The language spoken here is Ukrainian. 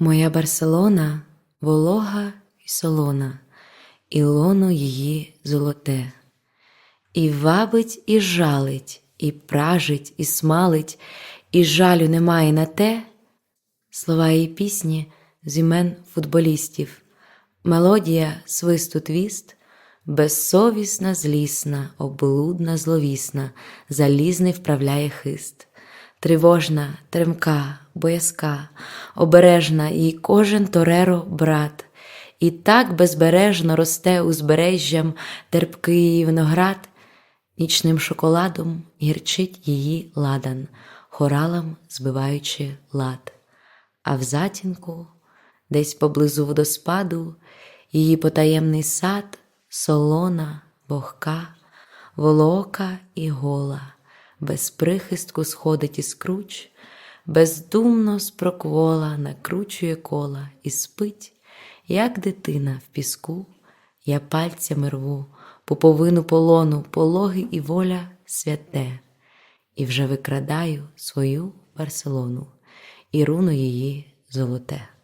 Моя Барселона волога й солона, і лоно її золоте, і вабить, і жалить, і пражить, і смалить, і жалю немає на те. Слова її пісні з імен футболістів, мелодія свисту твіст, безсовісна, злісна, облудна, зловісна, залізний вправляє хист. Тривожна, тремка, боязка, обережна і кожен тореро брат, і так безбережно росте узбережжям терпкий її виноград, нічним шоколадом гірчить її ладан, хоралам збиваючи лад. А в затінку, десь поблизу водоспаду, її потаємний сад, солона, вогка, волока і гола, без прихистку сходить із круч, бездумно спроквола накручує кола і спить, як дитина в піску, я пальцями рву, пуповину полону, пологи і воля святе, і вже викрадаю свою Барселону і руну її золоте.